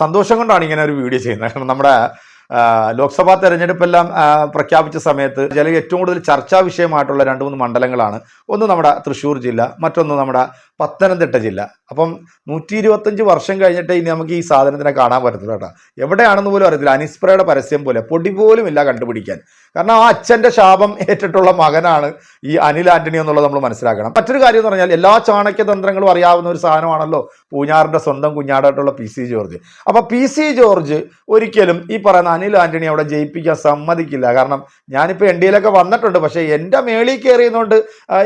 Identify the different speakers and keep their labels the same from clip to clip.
Speaker 1: സന്തോഷം കൊണ്ടാണ് ഇങ്ങനെ ഒരു വീഡിയോ ചെയ്യുന്നത്. കാരണം നമ്മുടെ ലോക്സഭാ തെരഞ്ഞെടുപ്പെല്ലാം പ്രഖ്യാപിച്ച സമയത്ത് ചില ഏറ്റവും കൂടുതൽ ചർച്ചാ വിഷയമായിട്ടുള്ള രണ്ട് മൂന്ന് മണ്ഡലങ്ങളാണ്. ഒന്ന് നമ്മുടെ തൃശ്ശൂർ ജില്ല മറ്റൊന്ന് നമ്മുടെ പത്തനംതിട്ട ജില്ല. അപ്പം നൂറ്റി ഇരുപത്തഞ്ച് വർഷം കഴിഞ്ഞിട്ട് ഇനി നമുക്ക് ഈ സാധനത്തിനെ കാണാൻ പറ്റത്തില്ല കേട്ടോ. എവിടെയാണെന്ന് പോലും അറിയത്തില്ല. അനിസ്പ്രയുടെ പരസ്യം പോലെ പൊടി പോലും ഇല്ല കണ്ടുപിടിക്കാൻ. കാരണം ആ അച്ഛന്റെ ശാപം ഏറ്റിട്ടുള്ള മകനാണ് ഈ അനിൽ ആന്റണി എന്നുള്ളത് നമ്മൾ മനസ്സിലാക്കണം. മറ്റൊരു കാര്യം എന്ന് പറഞ്ഞാൽ എല്ലാ ചാണക്യ തന്ത്രങ്ങളും അറിയാവുന്ന ഒരു സാധനമാണല്ലോ പൂഞ്ഞാറിന്റെ സ്വന്തം കുഞ്ഞാടായിട്ടുള്ള പി സി ജോർജ്. അപ്പോൾ പി സി ജോർജ് ഒരിക്കലും ഈ പറയുന്ന അനിൽ ആന്റണി അവിടെ ജയിപ്പിക്കാൻ സമ്മതിക്കില്ല. കാരണം ഞാനിപ്പോൾ എൻ ഡിയിലൊക്കെ വന്നിട്ടുണ്ട്. പക്ഷേ എന്റെ മേളിൽ കയറിയതുകൊണ്ട്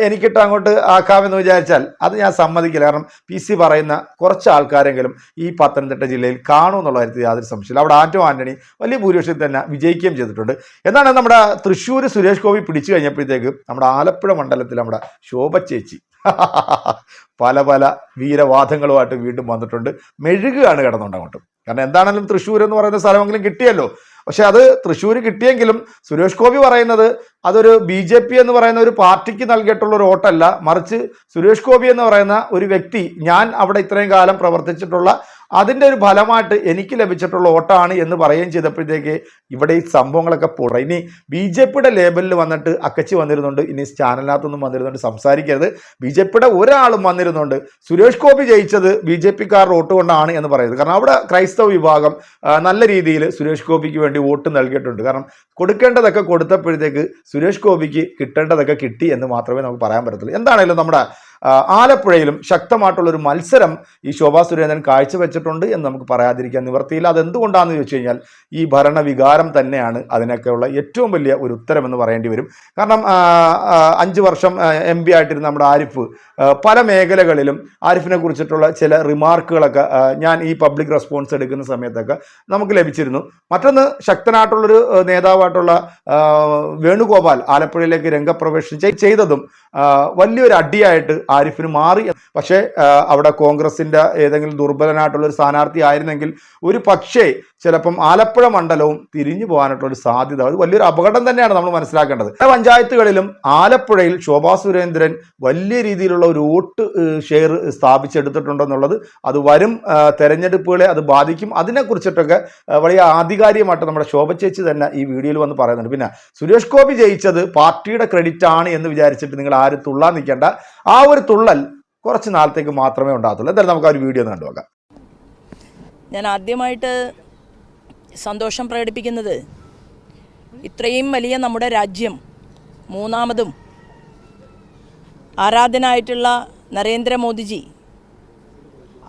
Speaker 1: എനിക്കിട്ട് അങ്ങോട്ട് ആക്കാമെന്ന് വിചാരിച്ചാൽ അത് ഞാൻ സമ്മതിക്കില്ല. കാരണം പി സി പറയുന്ന കുറച്ച് ആൾക്കാരെങ്കിലും ഈ പത്തനംതിട്ട ജില്ലയിൽ കാണും എന്നുള്ള കാര്യത്തിൽ യാതൊരു സംശയമില്ല അവിടെ ആറ്റോ ആന്റണി വലിയ ഭൂരിപക്ഷത്തിൽ തന്നെ വിജയിക്കുകയും ചെയ്തിട്ടുണ്ട്. എന്താണ് നമ്മുടെ തൃശ്ശൂർ സുരേഷ് ഗോപി പിടിച്ചു കഴിഞ്ഞപ്പോഴത്തേക്ക് നമ്മുടെ ആലപ്പുഴ മണ്ഡലത്തിൽ നമ്മുടെ ശോഭ ചേച്ചി. പല പല വീരവാദങ്ങളുമായിട്ട് വീണ്ടും വന്നിട്ടുണ്ട്. മെഴുകുകയാണ് കിടന്നുണ്ട് കാരണം എന്താണെങ്കിലും തൃശ്ശൂർ എന്ന് പറയുന്ന സ്ഥലമെങ്കിലും കിട്ടിയല്ലോ. പക്ഷെ അത് തൃശ്ശൂർ കിട്ടിയെങ്കിലും സുരേഷ് ഗോപി പറയുന്നത് അതൊരു ബി ജെ പി എന്ന് പറയുന്ന ഒരു പാർട്ടിക്ക് നൽകിയിട്ടുള്ള ഒരു വോട്ടല്ല. മറിച്ച് സുരേഷ് ഗോപി എന്ന് പറയുന്ന ഒരു വ്യക്തി ഞാൻ അവിടെ ഇത്രയും കാലം പ്രവർത്തിച്ചിട്ടുള്ള അതിന്റെ ഒരു ഫലമായിട്ട് എനിക്ക് ലഭിച്ചിട്ടുള്ള വോട്ടാണ് എന്ന് പറയുകയും ചെയ്തപ്പോഴത്തേക്ക് ഇവിടെ ഈ സംഭവങ്ങളൊക്കെ പുറ ഇനി ബി ജെ പിയുടെ ലേബലിൽ വന്നിട്ട് അക്കച്ചി വന്നിരുന്നുണ്ട്. ഇനി ചാനലിനകത്തൊന്നും വന്നിരുന്നുണ്ട്. സംസാരിക്കരുത്. ബി ജെ പിയുടെ ഒരാളും വന്നിരുന്നുണ്ട്. സുരേഷ് ഗോപി ജയിച്ചത് ബി ജെ പിക്കാരുടെ വോട്ട് കൊണ്ടാണ് എന്ന് പറയുന്നത്. കാരണം അവിടെ ക്രൈസ്തവ വിഭാഗം നല്ല രീതിയിൽ സുരേഷ് ഗോപിക്ക് വേണ്ടി വോട്ട് നൽകിയിട്ടുണ്ട്. കാരണം കൊടുക്കേണ്ടതൊക്കെ കൊടുത്തപ്പോഴത്തേക്ക് സുരേഷ് ഗോപിക്ക് കിട്ടേണ്ടതൊക്കെ കിട്ടി എന്ന് മാത്രമേ നമുക്ക് പറയാൻ പറ്റത്തുള്ളൂ. എന്താണെങ്കിലും നമ്മുടെ ആലപ്പുഴയിലും ശക്തമായിട്ടുള്ള ഒരു മത്സരം ഈ ശോഭാ സുരേന്ദ്രൻ കാഴ്ചവെച്ചിട്ടുണ്ട് എന്ന് നമുക്ക് പറയാതിരിക്കാൻ നിവർത്തിയില്ല. അതെന്തുകൊണ്ടാണെന്ന് ചോദിച്ചു കഴിഞ്ഞാൽ ഈ ഭരണവികാരം തന്നെയാണ് അതിനൊക്കെയുള്ള ഏറ്റവും വലിയ ഒരു ഉത്തരം എന്ന് പറയേണ്ടി വരും. കാരണം അഞ്ച് വർഷം എം പി ആയിട്ടിരുന്ന നമ്മുടെ ആരിഫ് പല മേഖലകളിലും ആരിഫിനെ കുറിച്ചിട്ടുള്ള ചില റിമാർക്കുകളൊക്കെ ഞാൻ ഈ പബ്ലിക് റെസ്പോൺസ് എടുക്കുന്ന സമയത്തൊക്കെ നമുക്ക് ലഭിച്ചിരുന്നു. മറ്റൊന്ന് ശക്തനായിട്ടുള്ളൊരു നേതാവായിട്ടുള്ള വേണുഗോപാൽ ആലപ്പുഴയിലേക്ക് രംഗപ്രവേശനം ചെയ്തതും വലിയൊരു അടിയായിട്ട് ആരിഫിന് മാറി. പക്ഷേ അവിടെ കോൺഗ്രസിന്റെ ഏതെങ്കിലും ദുർബലനായിട്ടുള്ള ഒരു സ്ഥാനാർത്ഥി ആയിരുന്നെങ്കിൽ ഒരു പക്ഷേ ചിലപ്പം ആലപ്പുഴ മണ്ഡലവും തിരിഞ്ഞു പോകാനായിട്ടുള്ള ഒരു സാധ്യത. അത് വലിയൊരു അപകടം തന്നെയാണ് നമ്മൾ മനസ്സിലാക്കേണ്ടത്. പല പഞ്ചായത്തുകളിലും ആലപ്പുഴയിൽ ശോഭാ സുരേന്ദ്രൻ വലിയ രീതിയിലുള്ള ഒരു വോട്ട് ഷെയർ സ്ഥാപിച്ചെടുത്തിട്ടുണ്ടെന്നുള്ളത് അത് വരും. തെരഞ്ഞെടുപ്പുകളെ അത് ബാധിക്കും. അതിനെക്കുറിച്ചിട്ടൊക്കെ വലിയ ആധികാരികമായിട്ട് നമ്മുടെ ശോഭ ചേച്ചി തന്നെ ഈ വീഡിയോയിൽ വന്ന് പറയുന്നുണ്ട്. പിന്നെ സുരേഷ് ഗോപി ജയിച്ചത് പാർട്ടിയുടെ ക്രെഡിറ്റ് ആണ് എന്ന് വിചാരിച്ചിട്ട് നിങ്ങൾ ആരും തുള്ളാൻ നിൽക്കേണ്ട. ആ ഒരു തുള്ളൽ കുറച്ച് നാളത്തേക്ക് മാത്രമേ ഉണ്ടാകത്തുള്ളൂ. എന്തായാലും നമുക്ക് ആ ഒരു വീഡിയോ ഒന്ന് കണ്ടുനോക്കാം.
Speaker 2: ഞാൻ ആദ്യമായിട്ട് സന്തോഷം പ്രകടിപ്പിക്കുന്നത് ഇത്രയും വലിയ നമ്മുടെ രാജ്യം മൂന്നാമതും ആരാധനായിട്ടുള്ള നരേന്ദ്രമോദിജി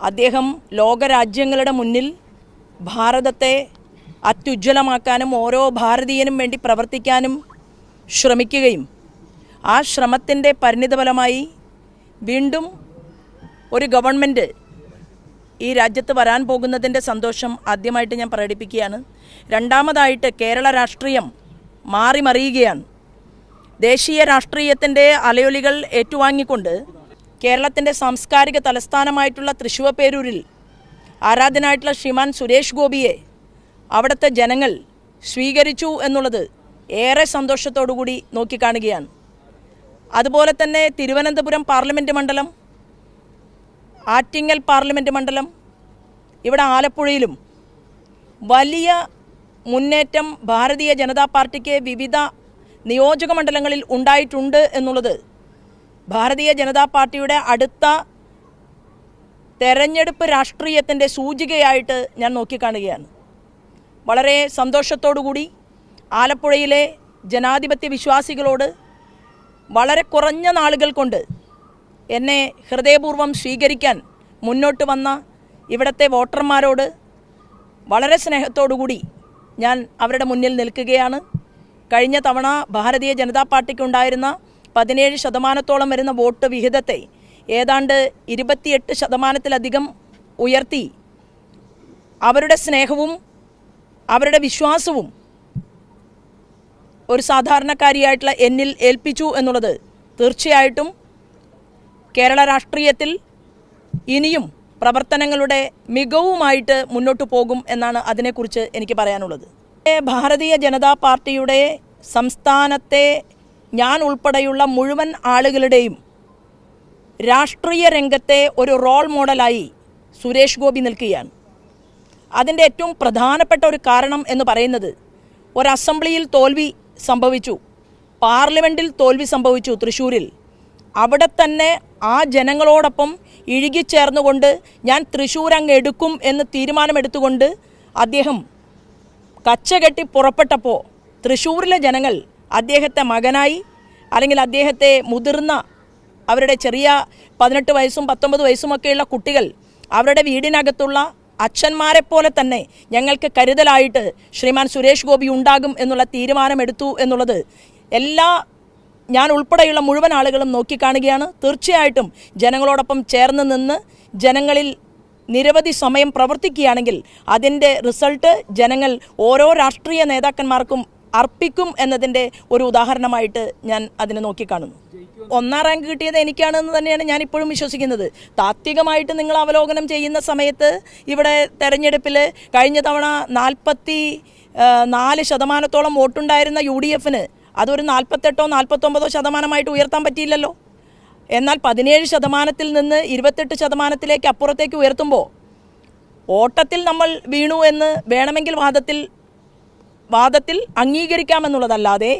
Speaker 2: അദ്ദേഹം ലോകരാജ്യങ്ങളുടെ മുന്നിൽ ഭാരതത്തെ അത്യുജ്വലമാക്കാനും ഓരോ ഭാരതീയനും വേണ്ടി പ്രവർത്തിക്കാനും ശ്രമിക്കുകയും ആ ശ്രമത്തിന്റെ പരിണിതഫലമായി വീണ്ടും ഒരു ഗവൺമെന്റ് ഈ രാജ്യത്ത് വരാൻ പോകുന്നതിന്റെ സന്തോഷം ആദ്യമായിട്ട് ഞാൻ പ്രകടിപ്പിക്കുകയാണ്. രണ്ടാമതായിട്ട് കേരള രാഷ്ട്രീയം മാറിമറിയുകയാണ് ദേശീയ രാഷ്ട്രീയത്തിന്റെ അലയൊലികൾ ഏറ്റുവാങ്ങിക്കൊണ്ട് കേരളത്തിന്റെ സാംസ്കാരിക തലസ്ഥാനമായിട്ടുള്ള തൃശ്ശൂർപേരൂരിൽ ആരാധനായിട്ടുള്ള ശ്രീമാൻ സുരേഷ് ഗോപിയെ അവിടുത്തെ ജനങ്ങൾ സ്വീകരിച്ചു എന്നുള്ളത് ഏറെ സന്തോഷത്തോടു കൂടി നോക്കിക്കാണുകയാണ്. അതുപോലെ തന്നെ തിരുവനന്തപുരം പാർലമെന്റ് മണ്ഡലം ആറ്റിങ്ങൽ പാർലമെന്റ് മണ്ഡലം ഇവിടെ ആലപ്പുഴയിലും വലിയ മുന്നേറ്റം ഭാരതീയ ജനതാ പാർട്ടിക്ക് വിവിധ നിയോജക മണ്ഡലങ്ങളിൽ ഉണ്ടായിട്ടുണ്ട് എന്നുള്ളത് ഭാരതീയ ജനതാ പാർട്ടിയുടെ അടുത്ത തെരഞ്ഞെടുപ്പ് രാഷ്ട്രീയത്തിന്റെ സൂചികയായിട്ട് ഞാൻ നോക്കിക്കാണുകയാണ്. വളരെ സന്തോഷത്തോടുകൂടി ആലപ്പുഴയിലെ ജനാധിപത്യ വിശ്വാസികളോട് വളരെ കുറഞ്ഞ നാളുകൾ കൊണ്ട് എന്നെ ഹൃദയപൂർവം സ്വീകരിക്കാൻ മുന്നോട്ട് വന്ന ഇവിടുത്തെ വോട്ടർമാരോട് വളരെ സ്നേഹത്തോടുകൂടി ഞാൻ അവരുടെ മുന്നിൽ നിൽക്കുകയാണ്. കഴിഞ്ഞ തവണ ഭാരതീയ ജനതാ പാർട്ടിക്കുണ്ടായിരുന്ന പതിനേഴ് ശതമാനത്തോളം വരുന്ന വോട്ട് വിഹിതത്തെ ഏതാണ്ട് ഇരുപത്തിയെട്ട് ശതമാനത്തിലധികം ഉയർത്തി അവരുടെ സ്നേഹവും അവരുടെ വിശ്വാസവും ഒരു സാധാരണക്കാരിയായിട്ടുള്ള എന്നിൽ ഏൽപ്പിച്ചു എന്നുള്ളത് തീർച്ചയായിട്ടും കേരള രാഷ്ട്രീയത്തിൽ ഇനിയും പ്രവർത്തനങ്ങളുടെ മികവുമായിട്ട് മുന്നോട്ട് പോകും എന്നാണ് അതിനെക്കുറിച്ച് എനിക്ക് പറയാനുള്ളത്. ഭാരതീയ ജനതാ പാർട്ടിയുടെ സംസ്ഥാനത്തെ ഞാൻ ഉൾപ്പെടെയുള്ള മുഴുവൻ ആളുകളുടെയും രാഷ്ട്രീയ രംഗത്തെ ഒരു റോൾ മോഡലായി സുരേഷ് ഗോപി നിൽക്കുകയാണ്. അതിന്റെ ഏറ്റവും പ്രധാനപ്പെട്ട ഒരു കാരണം എന്ന് പറയുന്നത് ഒരു അസംബ്ലിയിൽ തോൽവി സംഭവിച്ചു. പാർലമെന്റിൽ തോൽവി സംഭവിച്ചു തൃശ്ശൂരിൽ അവിടെ തന്നെ ആ ജനങ്ങളോടൊപ്പം ഇഴുകിച്ചേർന്നുകൊണ്ട് ഞാൻ തൃശ്ശൂർ അങ്ങ് എടുക്കും എന്ന് തീരുമാനമെടുത്തുകൊണ്ട് അദ്ദേഹം കച്ചകെട്ടി പുറപ്പെട്ടപ്പോൾ തൃശ്ശൂരിലെ ജനങ്ങൾ അദ്ദേഹത്തെ മകനായി അല്ലെങ്കിൽ അദ്ദേഹത്തെ മുതിർന്ന അവരുടെ ചെറിയ പതിനെട്ട് വയസ്സും പത്തൊമ്പത് വയസ്സുമൊക്കെയുള്ള കുട്ടികൾ അവരുടെ വീടിനകത്തുള്ള അച്ഛന്മാരെ പോലെ തന്നെ ഞങ്ങൾക്ക് കരുതലായിട്ട് ശ്രീമാൻ സുരേഷ് ഗോപി ഉണ്ടാകും എന്നുള്ള തീരുമാനമെടുത്തു എന്നുള്ളത് എല്ലാ ഞാൻ ഉൾപ്പെടെയുള്ള മുഴുവൻ ആളുകളും നോക്കിക്കാണുകയാണ്. തീർച്ചയായിട്ടും ജനങ്ങളോടൊപ്പം ചേർന്ന് നിന്ന് ജനങ്ങളിൽ നിരവധി സമയം പ്രവർത്തിക്കുകയാണെങ്കിൽ അതിന്റെ റിസൾട്ട് ജനങ്ങൾ ഓരോ രാഷ്ട്രീയ നേതാക്കന്മാർക്കും അർപ്പിക്കും എന്നതിന്റെ ഒരു ഉദാഹരണമായിട്ട് ഞാൻ അതിനെ നോക്കിക്കാണുന്നു. ഒന്നാം റാങ്ക് കിട്ടിയത് എനിക്കാണെന്ന് തന്നെയാണ് ഞാൻ ഇപ്പോഴും വിശ്വസിക്കുന്നത്. താത്വികമായിട്ട് നിങ്ങൾ അവലോകനം ചെയ്യുന്ന സമയത്ത് ഇവിടെ തെരഞ്ഞെടുപ്പിൽ കഴിഞ്ഞ തവണ നാൽപ്പത്തി നാല് ശതമാനത്തോളം വോട്ടുണ്ടായിരുന്ന യു ഡി എഫിന് അതൊരു നാൽപ്പത്തെട്ടോ നാൽപ്പത്തൊമ്പതോ ശതമാനമായിട്ട് ഉയർത്താൻ പറ്റിയില്ലല്ലോ. എന്നാൽ പതിനേഴ് ശതമാനത്തിൽ നിന്ന് ഇരുപത്തെട്ട് ശതമാനത്തിലേക്ക് അപ്പുറത്തേക്ക് ഉയർത്തുമ്പോൾ ഓട്ടത്തിൽ നമ്മൾ വീണു എന്ന് വേണമെങ്കിൽ വാദത്തിൽ വാദത്തിൽ അംഗീകരിക്കാമെന്നുള്ളതല്ലാതെ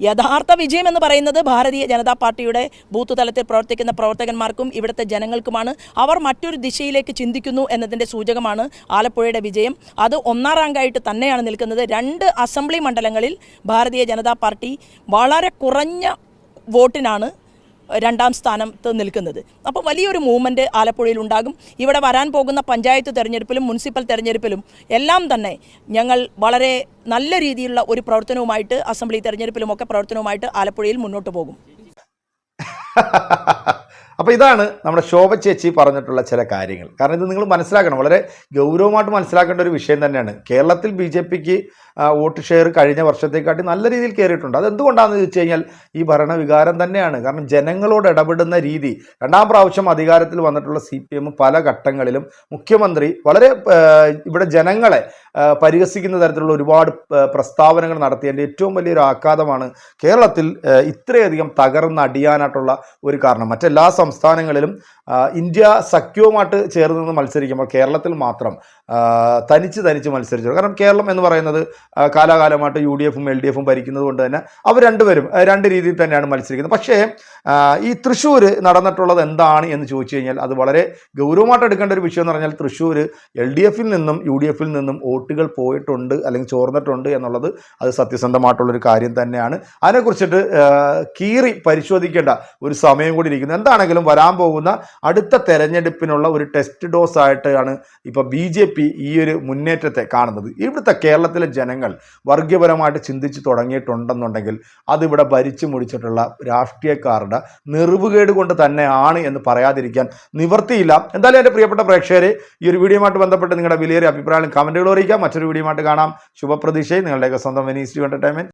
Speaker 2: യഥാർത്ഥ വിജയം എന്ന് പറയുന്നത് ഭാരതീയ ജനതാ പാർട്ടിയുടെ ബൂത്ത് തലത്തിൽ പ്രവർത്തിക്കുന്ന പ്രവർത്തകന്മാർക്കും ഇവിടുത്തെ ജനങ്ങൾക്കുമാണ്. അവർ മറ്റൊരു ദിശയിലേക്ക് ചിന്തിക്കുന്നു എന്നതിന്റെ സൂചകമാണ് ആലപ്പുഴയുടെ വിജയം. അത് ഒന്നാം റാങ്കായിട്ട് തന്നെയാണ് നിൽക്കുന്നത്. രണ്ട് അസംബ്ലി മണ്ഡലങ്ങളിൽ ഭാരതീയ ജനതാ പാർട്ടി വളരെ കുറഞ്ഞ വോട്ടിനാണ് രണ്ടാം സ്ഥാനത്ത് നിൽക്കുന്നത്. അപ്പോൾ വലിയൊരു മൂവ്മെന്റ് ആലപ്പുഴയിൽ ഉണ്ടാകും. ഇവിടെ വരാൻ പോകുന്ന പഞ്ചായത്ത് തെരഞ്ഞെടുപ്പിലും മുനിസിപ്പൽ തെരഞ്ഞെടുപ്പിലും എല്ലാം തന്നെ ഞങ്ങൾ വളരെ നല്ല രീതിയിലുള്ള ഒരു പ്രവർത്തനവുമായിട്ട് അസംബ്ലി തെരഞ്ഞെടുപ്പിലുമൊക്കെ പ്രവർത്തനവുമായിട്ട് ആലപ്പുഴയിൽ മുന്നോട്ട് പോകും.
Speaker 1: അപ്പോൾ ഇതാണ് നമ്മുടെ ശോഭ ചേച്ചി പറഞ്ഞിട്ടുള്ള ചില കാര്യങ്ങൾ. കാരണം ഇത് നിങ്ങൾ മനസ്സിലാക്കണം. വളരെ ഗൗരവമായിട്ട് മനസ്സിലാക്കേണ്ട ഒരു വിഷയം തന്നെയാണ്. കേരളത്തിൽ ബി ജെ പിക്ക് വോട്ട് ഷെയർ കഴിഞ്ഞ വർഷത്തെക്കാട്ടി നല്ല രീതിയിൽ കയറിയിട്ടുണ്ട്. അതെന്തുകൊണ്ടാണെന്ന് ചോദിച്ചു കഴിഞ്ഞാൽ ഈ ഭരണവികാരം തന്നെയാണ്. കാരണം ജനങ്ങളോട് ഇടപെടുന്ന രീതി രണ്ടാം പ്രാവശ്യം അധികാരത്തിൽ വന്നിട്ടുള്ള സി പി എം പല ഘട്ടങ്ങളിലും മുഖ്യമന്ത്രി വളരെ ഇവിടെ ജനങ്ങളെ പരിഹസിക്കുന്ന തരത്തിലുള്ള ഒരുപാട് പ്രസ്താവനകൾ നടത്തിയതിന്റെ ഏറ്റവും വലിയൊരു ആഘാതമാണ് കേരളത്തിൽ ഇത്രയധികം തകർന്നടിയാനായിട്ടുള്ള ഒരു കാരണം. മറ്റെല്ലാ സംസ്ഥാനങ്ങളിലും ഇന്ത്യ സഖ്യവുമായിട്ട് ചേർന്ന് നിന്ന് മത്സരിക്കുമ്പോൾ കേരളത്തിൽ മാത്രം തനിച്ച് തനിച്ച് മത്സരിച്ചു കാരണം കേരളം എന്ന് പറയുന്നത് കാലാകാലമായിട്ട് യു ഡി എഫും എൽ ഡി എഫും ഭരിക്കുന്നത് കൊണ്ട് തന്നെ അവർ രണ്ടുപേരും രണ്ട് രീതിയിൽ തന്നെയാണ് മത്സരിക്കുന്നത്. പക്ഷേ ഈ തൃശ്ശൂർ നടന്നിട്ടുള്ളത് എന്താണ് എന്ന് ചോദിച്ചു കഴിഞ്ഞാൽ അത് വളരെ ഗൗരവമായിട്ട് എടുക്കേണ്ട ഒരു വിഷയം എന്ന് പറഞ്ഞാൽ തൃശ്ശൂർ എൽ ഡി എഫിൽ നിന്നും യു ഡി എഫിൽ നിന്നും വോട്ടുകൾ പോയിട്ടുണ്ട് അല്ലെങ്കിൽ ചോർന്നിട്ടുണ്ട് എന്നുള്ളത് അത് സത്യസന്ധമായിട്ടുള്ളൊരു കാര്യം തന്നെയാണ്. അതിനെക്കുറിച്ചിട്ട് കീറി പരിശോധിക്കേണ്ട ഒരു സമയം കൂടി ഇരിക്കുന്നു. എന്താണെങ്കിലും വരാൻ പോകുന്ന അടുത്ത തെരഞ്ഞെടുപ്പിനുള്ള ഒരു ടെസ്റ്റ് ഡോസ് ആയിട്ടാണ് ഇപ്പോൾ ബി ജെ പി ഈ ഒരു മുന്നേറ്റത്തെ കാണുന്നത്. ഇവിടുത്തെ കേരളത്തിലെ ജനങ്ങൾ വർഗീയപരമായിട്ട് ചിന്തിച്ച് തുടങ്ങിയിട്ടുണ്ടെന്നുണ്ടെങ്കിൽ അതിവിടെ ഭരിച്ചു മുടിച്ചിട്ടുള്ള രാഷ്ട്രീയക്കാരുടെ നിർവുകേട് കൊണ്ട് തന്നെയാണ് എന്ന് പറയാതിരിക്കാൻ നിവർത്തിയില്ല. എന്തായാലും എന്റെ പ്രിയപ്പെട്ട പ്രേക്ഷകരെ ഈ ഒരു വീഡിയോയുമായിട്ട് ബന്ധപ്പെട്ട് നിങ്ങളുടെ വിലയേറിയ അഭിപ്രായങ്ങളും കമന്റുകൾ അറിയിക്കാം. മറ്റൊരു വീഡിയോയുമായിട്ട് കാണാം. ശുഭപ്രതീക്ഷയും നിങ്ങളുടെയൊക്കെ സ്വന്തം വെനീസ് എന്റർടൈൻമെന്റ്